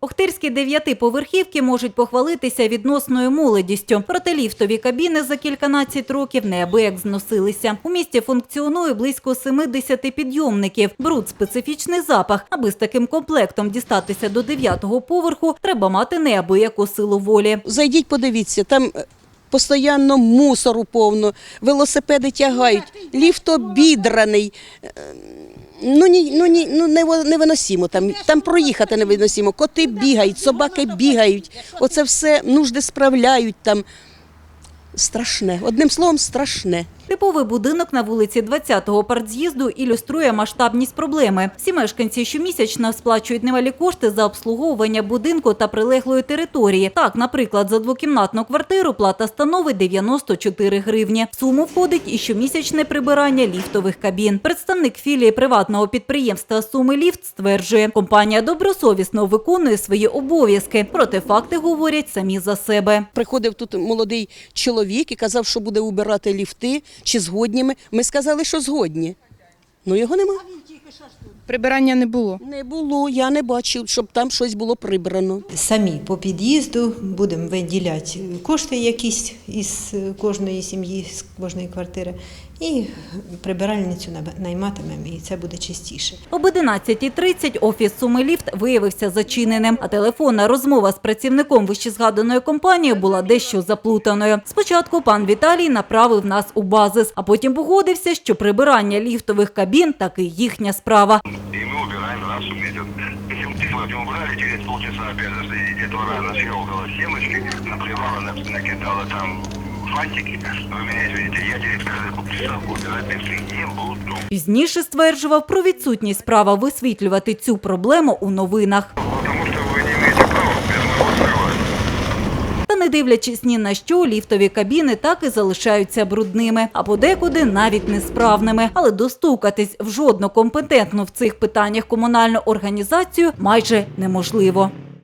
Охтирські дев'ятиповерхівки можуть похвалитися відносною молодістю. Проте ліфтові кабіни за кільканадцять років неабияк зносилися. У місті функціонує близько 70 підйомників. Бруд специфічний запах. Аби з таким комплектом дістатися до дев'ятого поверху, треба мати неабияку силу волі. Зайдіть, подивіться, там постійно мусору повно, велосипеди тягають, ліфт обідраний. Е, Ну, ні, ну, ні, ну нево- невиносимо там. Там проїхати невиносимо. Коти бігають, собаки бігають. Оце все нужди справляють там. Страшне. Одним словом, страшне. Типовий будинок на вулиці 20-го партз'їзду ілюструє масштабність проблеми. Всі мешканці щомісячно сплачують немалі кошти за обслуговування будинку та прилеглої території. Так, наприклад, за двокімнатну квартиру плата становить 94 гривні. В суму входить і щомісячне прибирання ліфтових кабін. Представник філії приватного підприємства Суми Ліфт стверджує, компанія добросовісно виконує свої обов'язки. Проте факти говорять самі за себе. Приходив тут молодий чоловік і казав, що буде убирати ліфти, чи згодні ми. Ми сказали, що згодні. Ну його нема. Прибирання не було. Не було, я не бачив, щоб там щось було прибрано. самі по під'їзду будемо виділяти кошти якісь із кожної сім'ї, з кожної квартири, і прибиральницю найматимемо, і це буде чистіше. Об 11.30 офіс Суми Ліфт виявився зачиненим, а телефонна розмова з працівником вищезгаданої компанії була дещо заплутаною. Спочатку пан Віталій направив нас у базис, а потім погодився, що прибирання ліфтових кабін таки їхня справа. И мы убираем раз в месяц. Если мы сегодня убрали, через полчаса опять же следить. Этого рано щелкала семечки, наплевала, на- накидала там фантики. Вы меня извините, я через каждые полчаса убирать лифты не буду. Пізніше стверджував про відсутність права висвітлювати цю проблему у новинах. Та не дивлячись ні на що, ліфтові кабіни так і залишаються брудними, а подекуди навіть несправними. Але достукатись в жодну компетентну в цих питаннях комунальну організацію майже неможливо.